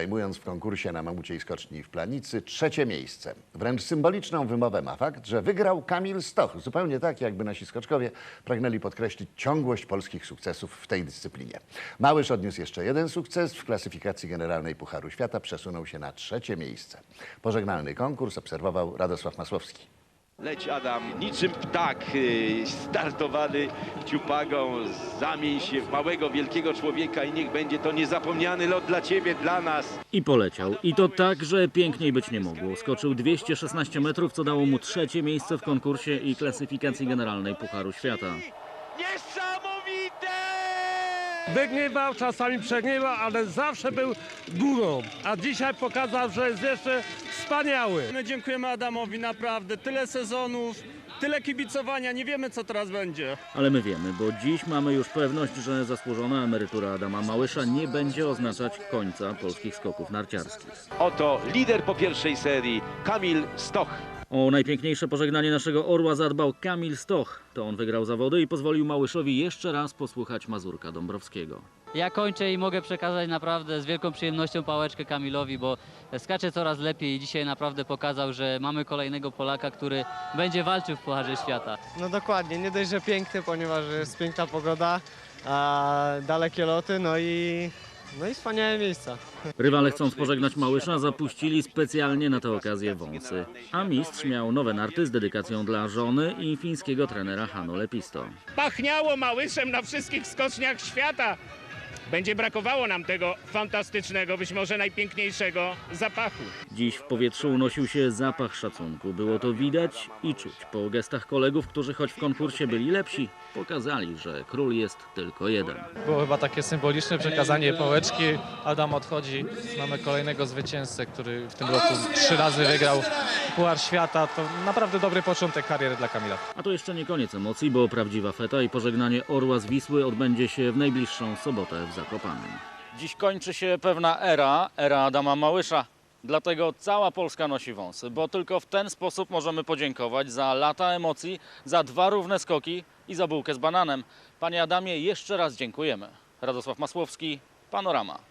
zajmując w konkursie na mamuciej skoczni w Planicy trzecie miejsce. Wręcz symboliczną wymowę ma fakt, że wygrał Kamil Stoch. Zupełnie tak, jakby nasi skoczkowie pragnęli podkreślić ciągłość polskich sukcesów w tej dyscyplinie. Małysz odniósł jeszcze jeden sukces. W klasyfikacji generalnej Pucharu Świata przesunął się na trzecie miejsce. Pożegnalny konkurs obserwował Radosław Masłowski. Leć Adam, niczym ptak y, startowany ciupagą, zamień się w małego, wielkiego człowieka i niech będzie to niezapomniany lot dla Ciebie, dla nas. I poleciał. I to tak, że piękniej być nie mogło. Skoczył 216 metrów, co dało mu trzecie miejsce w konkursie i klasyfikacji generalnej Pucharu Świata. Niesamowite! Wygrywał, czasami przegrywał, ale zawsze był górą. A dzisiaj pokazał, że jest jeszcze wspaniały. My dziękujemy Adamowi naprawdę. Tyle sezonów, tyle kibicowania, nie wiemy co teraz będzie. Ale my wiemy, bo dziś mamy już pewność, że zasłużona emerytura Adama Małysza nie będzie oznaczać końca polskich skoków narciarskich. Oto lider po pierwszej serii, Kamil Stoch. O najpiękniejsze pożegnanie naszego orła zadbał Kamil Stoch. To on wygrał zawody i pozwolił Małyszowi jeszcze raz posłuchać Mazurka Dąbrowskiego. Ja kończę i mogę przekazać naprawdę z wielką przyjemnością pałeczkę Kamilowi, bo skacze coraz lepiej i dzisiaj naprawdę pokazał, że mamy kolejnego Polaka, który będzie walczył w Pucharze Świata. No dokładnie, nie dość, że piękny, ponieważ jest piękna pogoda, a dalekie loty, no i, no i wspaniałe miejsca. Rywale chcąc pożegnać Małysza zapuścili specjalnie na tę okazję wąsy. A mistrz miał nowe narty z dedykacją dla żony i fińskiego trenera Hano Lepisto. pachniało małyszem na wszystkich skoczniach świata. Będzie brakowało nam tego fantastycznego, być może najpiękniejszego zapachu. Dziś w powietrzu unosił się zapach szacunku. Było to widać i czuć po gestach kolegów, którzy choć w konkursie byli lepsi, pokazali, że król jest tylko jeden. Było chyba takie symboliczne przekazanie pałeczki. Adam odchodzi. Mamy kolejnego zwycięzcę, który w tym roku trzy razy wygrał Puchar Świata. To naprawdę dobry początek kariery dla Kamila. A to jeszcze nie koniec emocji, bo prawdziwa feta i pożegnanie orła z Wisły odbędzie się w najbliższą sobotę w Zakopanem. Dziś kończy się pewna era, era Adama Małysza. Dlatego cała Polska nosi wąsy, bo tylko w ten sposób możemy podziękować za lata emocji, za dwa równe skoki i za bułkę z bananem. Panie Adamie, jeszcze raz dziękujemy. Radosław Masłowski, Panorama.